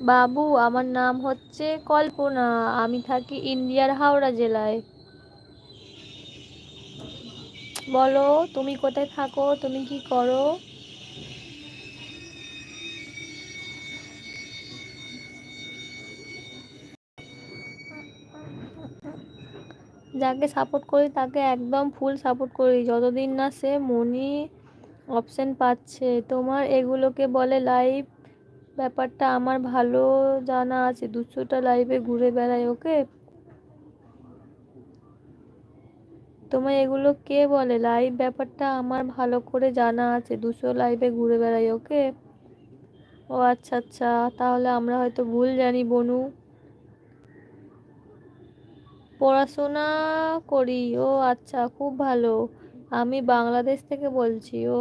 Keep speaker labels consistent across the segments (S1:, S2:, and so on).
S1: বাবু, আমার নাম হচ্ছে কল্পনা। আমি থাকি ইন্ডিয়ার হাওড়া জেলায়। বলো, তুমি কোথায় থাকো? তুমি কি করো? যাকে সাপোর্ট করি, তাকে একদম ফুল সাপোর্ট করি। যতদিন না সে মনি অপশন পাচ্ছে। তোমার এগুলোকে বলে লাইভ ব্যাপারটা আমার ভালো জানা আছে। দুশোটা লাইভে ঘুরে বেড়ায় ওকে। তোমার এগুলো কে বলে? লাইভ ব্যাপারটা আমার ভালো করে জানা আছে। দুশো লাইভে ঘুরে বেড়াই ওকে। ও আচ্ছা আচ্ছা। তাহলে আমরা হয়তো ভুল জানি, বনু। পড়াশোনা করি। ও আচ্ছা খুব ভালো। আমি বাংলাদেশ থেকে বলছি। ও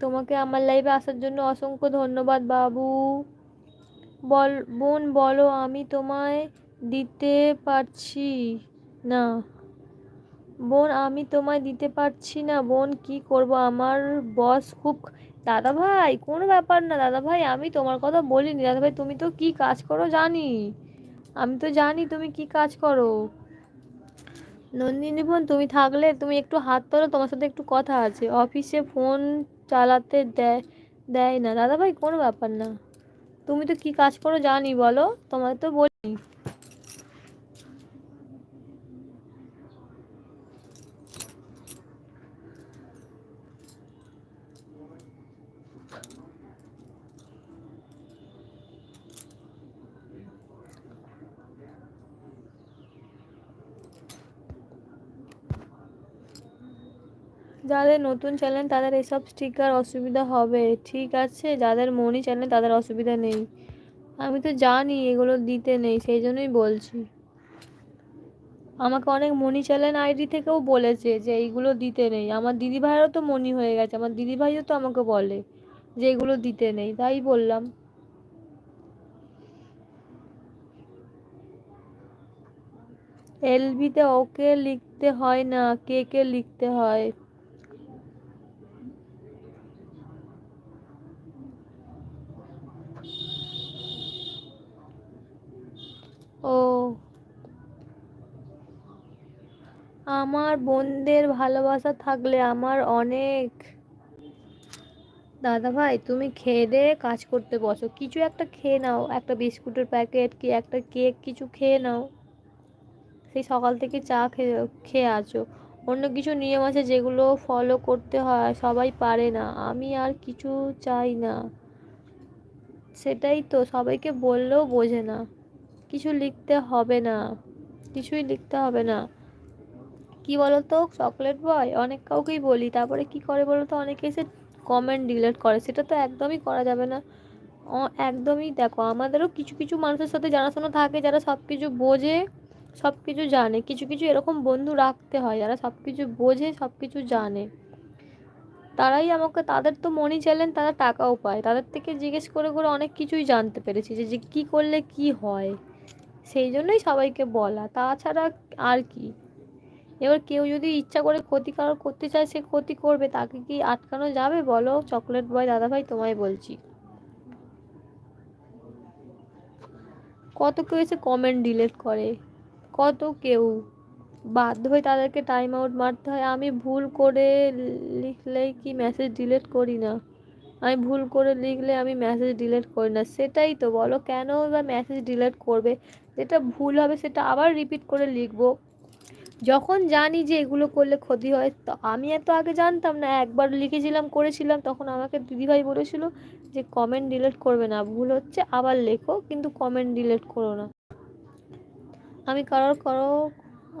S1: তোমাকে আমার লাইভে আসার জন্য অসংখ্য ধন্যবাদ, বাবু। বল, বোন, বলো, আমি তোমায় দিতে পারছি না। বোন, আমি তোমায় দিতে পারছি না। বোন, কি করব? আমার বস খুব দাদা ভাই কোনো ব্যাপার না। দাদা ভাই আমি তোমার কথা বলিনি। দাদা ভাই তুমি তো কি কাজ করো জানি। আমি তো জানি তুমি কি কাজ করো। নন্দিনী বোন, তুমি থাকলে তুমি একটু হাত তোলো। তোমার সাথে একটু কথা আছে। অফিসে ফোন চালাতে দেয় দেয় না। দাদা ভাই কোনো ব্যাপার না। তুমি তো কি কাজ করো জানি, বলো। তোমার তো বলি। যাদের নতুন চ্যানেল, তাদের এসব স্টিকার অসুবিধা হবে। ঠিক আছে, যাদের মনি চ্যানেল, তাদের অসুবিধা নেই। আমি তো জানি এগুলো দিতে নেই, সেই জন্যই বলছি। আমাকে অনেক মনি চ্যানেল আইডি থেকেও বলেছে যে এইগুলো দিতে নেই। আমার দিদিভাইয়েরও তো মনি হয়ে গেছে, আমার দিদিভাইও তো আমাকে বলে যে এগুলো দিতে নেই, তাই বললাম। এলবিতে ওকে লিখতে হয় না, কে কে লিখতে হয়? ও। আমার বোনদের ভালোবাসা থাকলে আমার অনেক। দাদা ভাই, তুমি খেয়ে দিয়ে কাজ করতে বসো। কিছু একটা খেয়ে নাও, একটা বিস্কুটের প্যাকেট কি, একটা কেক কিছু খেয়ে নাও। সেই সকাল থেকে চা খেয়ে খেয়ে আছো। অন্য কিছু নিয়ম আছে যেগুলো ফলো করতে হয়, সবাই পারে না। আমি আর কিছু চাই না। সেটাই তো, সবাইকে বললেও বোঝে না। কিছু লিখতে হবে না। কিছুই লিখতে হবে না। কি বলতো? Chocolate boy? অনেক কাউকেই বলি। তারপরে কি করে বলতো? অনেকে এসে কমেন্ট ডিলেট করে। সেটা তো একদমই করা যাবে না। একদমই দেখো, আমাদেরও কিছু কিছু মানুষের সাথে জানাশোনা থাকে, যারা সব কিছু বোঝে সব কিছু জানে। কিছু কিছু এরকম বন্ধু রাখতে হয়, যারা সব কিছু বোঝে সব কিছু জানে। তারাই আমাকে, তাদের তো মনি চ্যালেন তারা টাকাও পায়। তাদের থেকে জিজ্ঞেস করে করে অনেক কিছুই জানতে পেরেছি যে কী করলে কি হয়। সেই জন্যই সবাইকে বলা, তাছাড়া আর কি। এবার কেউ যদি ইচ্ছা করে ক্ষতিকার করতে চায়, সে ক্ষতি করবে, তাকে কি আটকানো যাবে বলো? চকলেট বয় দাদাভাই তোমায় বলছি। কত কেউ এসে কমেন্ট ডিলেট করে, কত কেউ। বাধ্য হয়ে তাদেরকে টাইম আউট মারতে হয়, আমি ভুল করে লিখলেই কি মেসেজ ডিলেট করি না? আমি ভুল করে লিখলে আমি মেসেজ ডিলিট করি না। সেটাই তো, বলো কেন বা মেসেজ ডিলিট করবে? যেটা ভুল হবে সেটা আবার রিপিট করে লিখব। যখন জানি যে এগুলো করলে ক্ষতি হয়, তো আমি এত আগে জানতাম না, একবার লিখেছিলাম, করেছিলাম, তখন আমাকে দিদিভাই বলেছিল যে কমেন্ট ডিলিট করবে না, ভুল হচ্ছে, আবার লেখো, কিন্তু কমেন্ট ডিলিট করো না। আমি কারোর, কারও,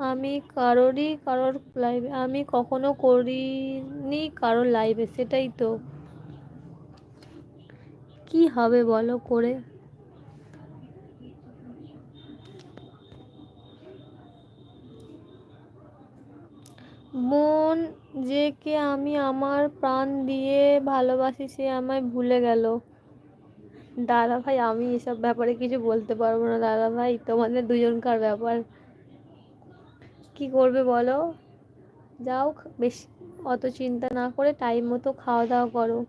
S1: আমি কারোরই, কারোর লাইভে আমি কখনো করিনি কারোর লাইভে সেটাই তো। কি হবে বলো করে? মন যে কে আমি আমার প্রাণ দিয়ে ভালোবাসি সে আমায় ভুলে গেল। দাদা ভাই, আমি এসব ব্যাপারে কিছু বলতে পারব না। দাদা ভাই, তোমাদের দুজনকার ব্যাপার। কি করবে বলো? যাও, বেশ, অত চিন্তা না করে টাইম মতো খাওয়া দাওয়া করো।